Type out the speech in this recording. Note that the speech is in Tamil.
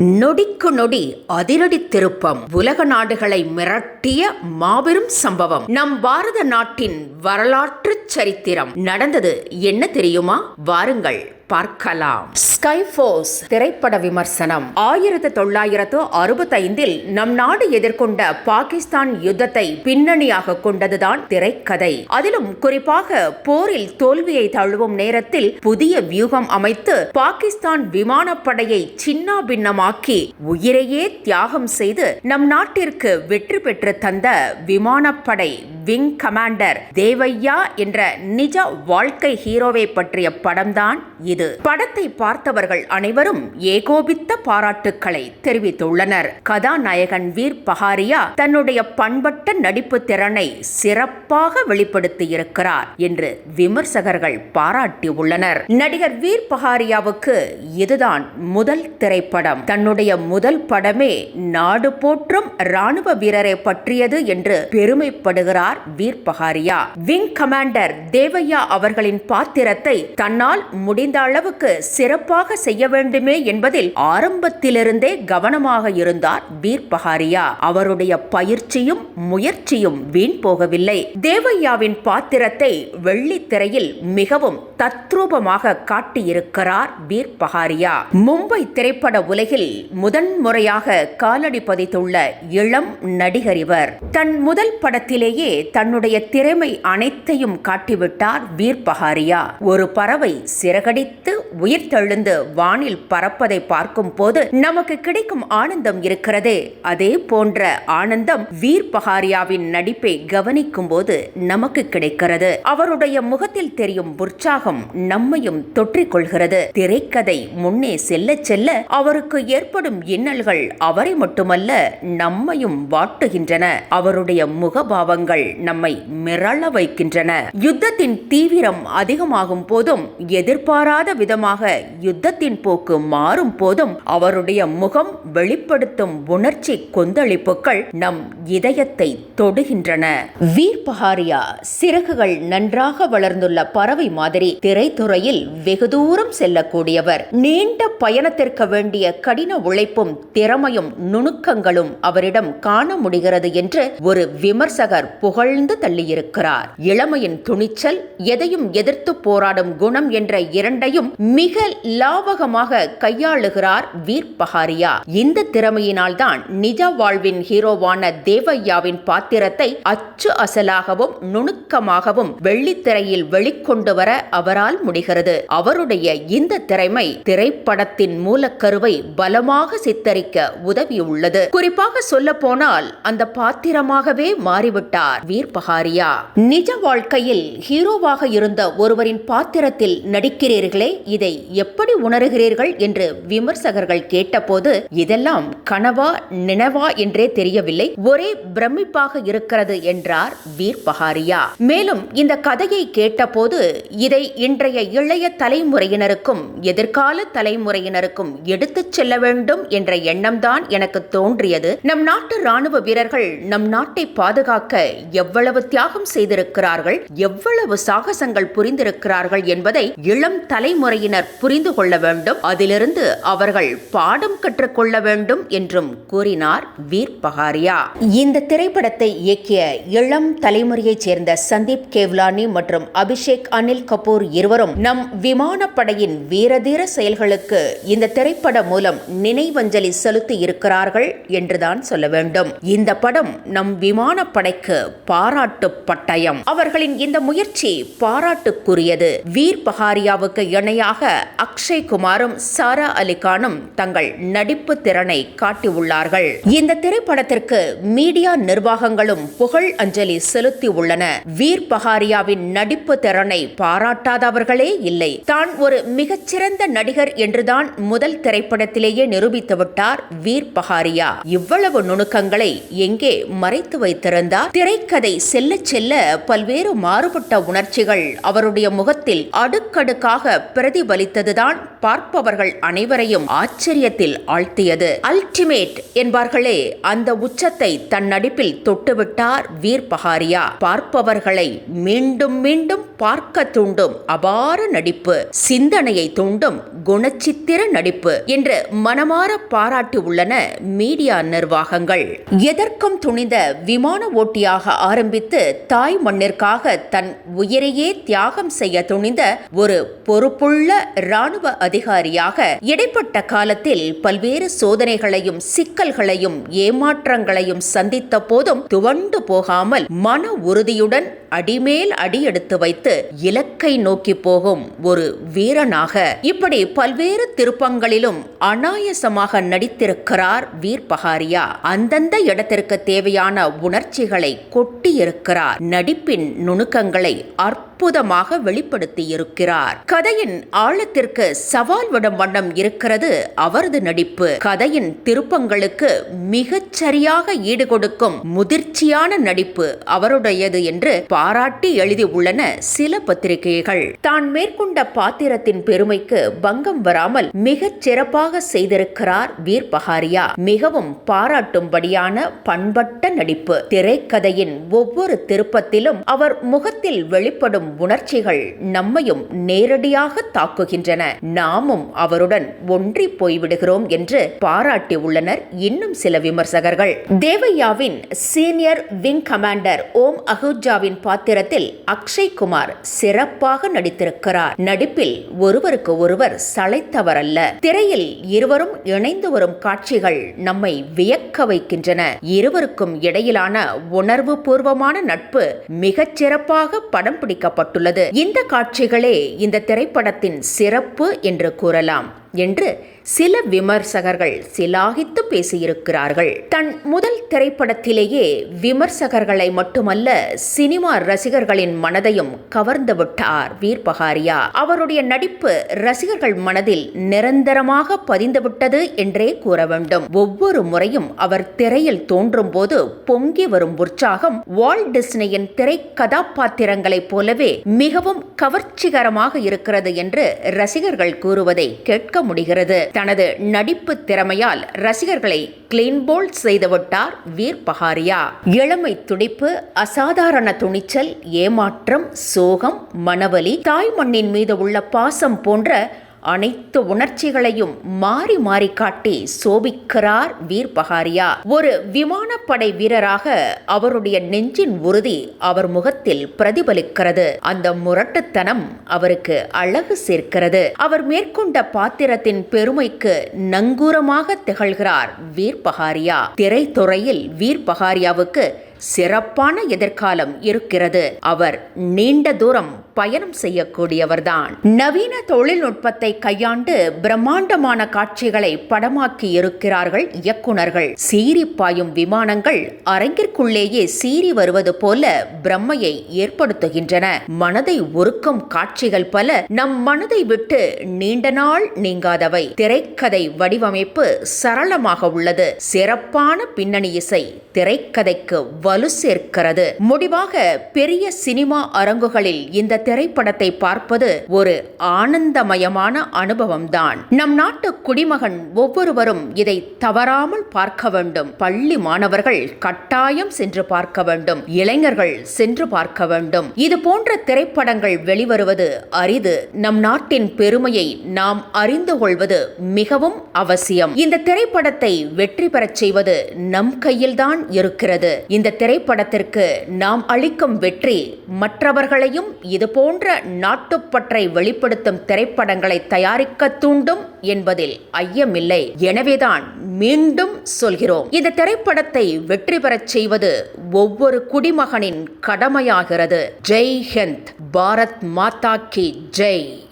நொடிக்கு நொடி அதிரடி திருப்பம். உலக நாடுகளை மிரட்டிய மாபெரும் சம்பவம். நம் பாரத நாட்டின் வரலாற்று சரித்திரம். நடந்தது என்ன தெரியுமா? வாருங்கள். பார்க்கலாம். ஸ்கை ஃபோர்ஸ் திரைப்பட விமர்சனம். ஆயிரத்து தொள்ளாயிரத்து அறுபத்தைந்தில் நம் நாடு எதிர்கொண்ட பாகிஸ்தான் யுத்தத்தை பின்னணியாக கொண்டதுதான் திரைக்கதை. அதிலும் குறிப்பாக போரில் தோல்வியை தழுவும் நேரத்தில் புதிய வியூகம் அமைத்து பாகிஸ்தான் விமானப்படையை சின்ன பின்னமாக்கி உயிரையே தியாகம் செய்து நம் நாட்டிற்கு வெற்றி பெற்று தந்த விமானப்படை விங் கமாண்டர் தேவையா என்ற நிஜ வாழ்க்கை ஹீரோவை பற்றிய படம்தான் இது. படத்தை பார்த்தவர்கள் அனைவரும் ஏகோபித்த பாராட்டுக்களை தெரிவித்துள்ளனர். கதாநாயகன் வீர் பஹாரியா தன்னுடைய பண்பட்ட நடிப்பு திறனை சிறப்பாக வெளிப்படுத்தியிருக்கிறார் என்று விமர்சகர்கள் பாராட்டியுள்ளனர். நடிகர் வீர் பஹாரியாவுக்கு இதுதான் முதல் திரைப்படம். தன்னுடைய முதல் படமே நாடு போற்றும் ராணுவ வீரரை பற்றியது என்று பெருமைப்படுகிறார் வீர் பகாரியா விங் கமாண்டர் தேவையா அவர்களின் பாத்திரத்தை தன்னால் முடிந்த அளவுக்கு சிறப்பாக செய்ய வேண்டுமே என்பதில் ஆரம்பத்திலிருந்தே கவனமாக இருந்தார் வீர் பகாரியா அவருடைய பயிற்சியும் முயற்சியும் வீண் போகவில்லை. தேவையாவின் பாத்திரத்தை வெள்ளித்திரையில் மிகவும் தத்ரூபமாக காட்டியிருக்கிறார் வீர் பகாரியா மும்பை திரைப்பட உலகில் முதன்முறையாக காலடி பதித்துள்ள இளம் நடிகர் இவர். தன் முதல் படத்திலேயே தன்னுடைய திறமை அனைத்தையும் காட்டிவிட்டார் வீர் பஹாரியா ஒரு பறவை சிறகடித்து உயிர் தெழுந்து வானில் பறப்பதை பார்க்கும் போது நமக்கு கிடைக்கும் ஆனந்தம் இருக்கிறதே. அதே போன்ற ஆனந்தம் வீர் பஹாரியாவின் நடிப்பை கவனிக்கும் போது நமக்கு கிடைக்கிறது. அவருடைய முகத்தில் தெரியும் உற்சாகம் நம்மையும் தொற்றிக்கொள்கிறது. திரைக்கதை முன்னே செல்ல செல்ல அவருக்கு ஏற்படும் இன்னல்கள் அவரை மட்டுமல்ல நம்மையும் வாட்டுகின்றன. அவருடைய முகபாவங்கள் நம்மை மிரள வைக்கின்றன. யுத்தத்தின் தீவிரம் அதிகமாகும் போதும் எதிர்பாராத விதமாக யுத்தத்தின் போக்கு மாறும் போதும் அவருடைய முகம் வெளிப்படுத்தும் உணர்ச்சி கொந்தளிப்புகள் நம் இதயத்தை தொடுகின்றன. வீர் பஹாரியா சிறகுகள் நன்றாக வளர்ந்துள்ள பறவை மாதிரி திரைத்துறையில் வெகு தூரம் செல்லக்கூடியவர். நீண்ட பயணத்திற்கு வேண்டிய கடின உழைப்பும் திறமையும் நுணுக்கங்களும் அவரிடம் காண முடிகிறது என்று ஒரு விமர்சகர் புகழ் புகழ்ந்து தள்ளியிருக்கிறார். இளமையின் துணிச்சல் எதையும் எதிர்த்து போராடும் குணம் என்ற இரண்டையும் மிக லாவகமாக கையாளுகிறார் வீர் பஹாரியா. இந்த திறமையினால்தான் நிஜ வாழ்வின் ஹீரோவான தேவையாவின் பாத்திரத்தை அச்சு அசலாகவும் நுணுக்கமாகவும் வெள்ளித்திரையில் வெளிக்கொண்டு வர அவரால் முடிகிறது. அவருடைய இந்த திறமை திரைப்படத்தின் மூலக்கருவை பலமாக சித்தரிக்க உதவியுள்ளது. குறிப்பாக சொல்ல போனால் அந்த பாத்திரமாகவே மாறிவிட்டார். வீர் பஹாரியா. நிஜ வாழ்க்கையில் ஹீரோவாக இருந்த ஒருவரின் பாத்திரத்தில் நடிக்கிறீர்களே இதை எப்படி உணர்கிறீர்கள் என்று விமர்சகர்கள் கேட்டபோது இதெல்லாம் கனவா நினைவா என்றே தெரியவில்லை ஒரே பிரமிப்பாக இருக்கிறது என்றார் வீர் பஹாரியா. மேலும் இந்த கதையை கேட்டபோது இதை இன்றைய இளைய தலைமுறையினருக்கும் எதிர்கால தலைமுறையினருக்கும் எடுத்துச் செல்ல வேண்டும் என்ற எண்ணம்தான் எனக்கு தோன்றியது. நம் நாட்டு ராணுவ வீரர்கள் நம் நாட்டை பாதுகாக்க எவ்வளவு தியாகம் செய்திருக்கிறார்கள் எவ்வளவு சாகசங்கள் புரிந்திருக்கிறார்கள் என்பதை இளம் தலைமுறையினர் புரிந்து கொள்ள வேண்டும். அதிலிருந்து அவர்கள் பாடம் கற்றுக்கொள்ள வேண்டும் என்றும் கூறினார் வீர் பகாரியா. இந்த திரைப்படத்தை இயக்கிய இளம் தலைமுறையைச் சேர்ந்த சந்தீப் கேவ்லானி மற்றும் அபிஷேக் அனில் கபூர் இருவரும் நம் விமானப்படையின் வீரதீர செயல்களுக்கு இந்த திரைப்படம் மூலம் நினைவஞ்சலி செலுத்தி இருக்கிறார்கள் என்றுதான் சொல்ல வேண்டும். இந்த படம் நம் விமானப்படைக்கு பாராட்டு பட்டயம் அவர்களின் இந்த முயற்சி பாராட்டுக்குரியது. வீர் பஹாரியாவுக்கு இணையாக அக்ஷய் குமாரும் சாரா அலிகானும் தங்கள் நடிப்பு திறனை காட்டியுள்ளார்கள். இந்த திரைப்படத்திற்கு மீடியா நிர்வாகங்களும் புகழ் அஞ்சலி செலுத்தி உள்ளன. வீர் பஹாரியாவின் நடிப்பு திறனை பாராட்டாதவர்களே இல்லை. தான் ஒரு மிகச்சிறந்த நடிகர் என்றுதான் முதல் திரைப்படத்திலேயே நிரூபித்து விட்டார் வீர் பஹாரியா. இவ்வளவு நுணுக்கங்களை எங்கே மறைத்து வைத்திருந்தார்? திரைக்கதை செல்ல செல்ல பல்வேறு மாறுபட்ட உணர்ச்சிகள் அவருடைய முகத்தில் அடுக்கடுக்காக பிரதிபலித்ததுதான் பார்ப்பவர்கள் அனைவரையும் ஆச்சரியத்தில் ஆழ்த்தியது. அல்டிமேட் என்பார்களே அந்த உச்சத்தை தன் நடிப்பில் தொட்டுவிட்டார் வீர் பஹாரியா பார்ப்பவர்களை மீண்டும் மீண்டும் பார்க்க தூண்டும் அபார நடிப்பு சிந்தனையை தூண்டும் குணச்சித்திர நடிப்பு என்று மனமாற பாராட்டி உள்ளன மீடியா நிர்வாகங்கள். எதற்கும் துணிந்த விமான ஓட்டியாக ஆரம்பித்து தாய் மண்ணிற்காக தன் உயிரையே தியாகம் செய்ய துணிந்த ஒரு பொறுப்புள்ள ராணுவ அதிகாரியாக இடைப்பட்ட காலத்தில் பல்வேறு சோதனைகளையும் சிக்கல்களையும் ஏமாற்றங்களையும் சந்தித்த போதும் துவண்டு போகாமல் மன உறுதியுடன் அடிமேல் அடி எடுத்து வைத்து இலக்கை நோக்கி போகும் ஒரு வீரனாக இப்படி பல்வேறு திருப்பங்களிலும் அனாயசமாக நடித்திருக்கிறார் வீர் பகாரியா அந்தந்த இடத்திற்கு தேவையான உணர்ச்சிகளை கொட்டியிருக்கிறார். நடிப்பின் நுணுக்கங்களை அற்புதமாக வெளிப்படுத்தி இருக்கிறார் கதையின் ஆழத்திற்கு சவால் விடும் வண்ணம் இருக்கிறது அவரது நடிப்பு. கதையின் திருப்பங்களுக்கு மிகச்சரியாக ஈடுகொடுக்கும் முதிர்ச்சியான நடிப்பு அவருடையது என்று பாராட்டி எழுதி உள்ளன சில பத்திரிகைகள். தான் மேற்கொண்ட பாத்திரத்தின் பெருமைக்கு பங்கம் வராமல் மிகச் சிறப்பாக செய்திருக்கிறார் வீர் பஹாரியா. மிகவும் பாராட்டும்படியான பண்பட்ட நடிப்பு. திரைக்கதையின் ஒவ்வொரு திருப்பத்திலும் அவர் முகத்தில் வெளிப்படும் உணர்ச்சிகள் நம்மையும் நேரடியாக தாக்குகின்றன. நாமும் அவருடன் ஒன்றி போய்விடுகிறோம் என்று பாராட்டி உள்ளனர் இன்னும் சில விமர்சகர்கள். தேவையாவின் சீனியர் விங் கமாண்டர் ஓம் அஹூஜாவின் பாத்திரத்தில் அக்ஷய் குமார் சிறப்பாக நடித்திருக்கிறார். நடிப்பில் ஒருவருக்கு ஒருவர் சளைத்தவரல்ல. திரையில் இருவரும் இணைந்து வரும் காட்சிகள் நம்மை வியக்க வைக்கின்றன. இருவருக்கும் இடையிலான உணர்வு பூர்வமான நட்பு மிகச் சிறப்பாக படம் பிடிக்கப்பட்டுள்ளது. இந்த காட்சிகளே இந்த திரைப்படத்தின் சிறப்பு என்று கூறலாம். என்று சில விமர்சகர்கள் சிலாகித்து பேசியிருக்கிறார்கள். தன் முதல் திரைப்படத்திலேயே விமர்சகர்களை மட்டுமல்ல சினிமா ரசிகர்களின் மனதையும் கவர்ந்து விட்டார் வீர் பகாரியா அவருடைய நடிப்பு ரசிகர்கள் மனதில் நிரந்தரமாக பதிந்துவிட்டது என்றே கூற வேண்டும். ஒவ்வொரு முறையும் அவர் திரையில் தோன்றும் போது பொங்கி வரும் உற்சாகம் வால் டிஸ்னியின் திரை கதாபாத்திரங்களைப் போலவே மிகவும் கவர்ச்சிகரமாக இருக்கிறது என்று ரசிகர்கள் கூறுவதை கேட்க முடிகிறது. தனது நடிப்பு திறமையால் ரசிகர்களை கிளீன்போல் செய்துவிட்டார் வீர் பஹாரியா. இளமை துடிப்பு அசாதாரண துணிச்சல் ஏமாற்றம் சோகம் மனவலி தாய் மண்ணின் மீது உள்ள பாசம் போன்ற அனைத்து உணர்ச்சிகளையும் மாறி மாறி காட்டி சோபிக்கிறார் வீர் பகாரியா. ஒரு விமானப்படை வீரராக அவருடைய நெஞ்சின் உறுதி அவர் முகத்தில் பிரதிபலிக்கிறது. அந்த முரட்டுத்தனம் அவருக்கு அழகு சேர்க்கிறது. அவர் மேற்கொண்ட பாத்திரத்தின் பெருமைக்கு நங்கூரமாக திகழ்கிறார் வீர் பகாரியா. திரைத்துறையில் வீர் பகாரியாவுக்கு சிறப்பான எதிர்காலம் இருக்கிறது. அவர் நீண்ட தூரம் பயணம் செய்யக்கூடியவர்தான். நவீன தொழில்நுட்பத்தை கையாண்டு பிரம்மாண்டமான காட்சிகளை படமாக்கி இருக்கிறார்கள் இயக்குனர்கள் சீறி பாயும் விமானங்கள் அரங்கிற்குள்ளேயே சீறி வருவது போல பிரம்மையை ஏற்படுத்துகின்றன. மனதை ஒருக்கும் காட்சிகள் பல நம் மனதை விட்டு நீண்ட நாள் நீங்காதவை. திரைக்கதை வடிவமைப்பு சரளமாக உள்ளது. சிறப்பான பின்னணி இசை திரைக்கதைக்கு வலு சேர்க்கிறது. முடிவாக பெரிய சினிமா அரங்குகளில் இந்த திரைப்படத்தை பார்ப்பது ஒரு ஆனந்தமயமான அனுபவம்தான். நம் நாட்டு குடிமகன் ஒவ்வொருவரும் இதை தவறாமல் பார்க்க வேண்டும். பள்ளி மாணவர்கள் கட்டாயம் சென்று பார்க்க வேண்டும். இளைஞர்கள் சென்று பார்க்க வேண்டும். இது போன்ற திரைப்படங்கள் வெளிவருவது அரிது. நம் நாட்டின் பெருமையை நாம் அறிந்து கொள்வது மிகவும் அவசியம். இந்த திரைப்படத்தை வெற்றி பெறச் செய்வது நம் கையில்தான் இருக்கிறது. இந்த திரைப்படத்திற்கு நாம் அளிக்கும் வெற்றி மற்றவர்களையும் இதுபோன்ற நாட்டுப்பற்றை வெளிப்படுத்தும் திரைப்படங்களை தயாரிக்க தூண்டும் என்பதில் ஐயமில்லை. எனவேதான் மீண்டும் சொல்கிறோம். இந்த திரைப்படத்தை வெற்றி பெறச் செய்வது ஒவ்வொரு குடிமகனின் கடமையாகிறது. ஜெய் ஹிந்த் பாரத் மாதா கி ஜெய்.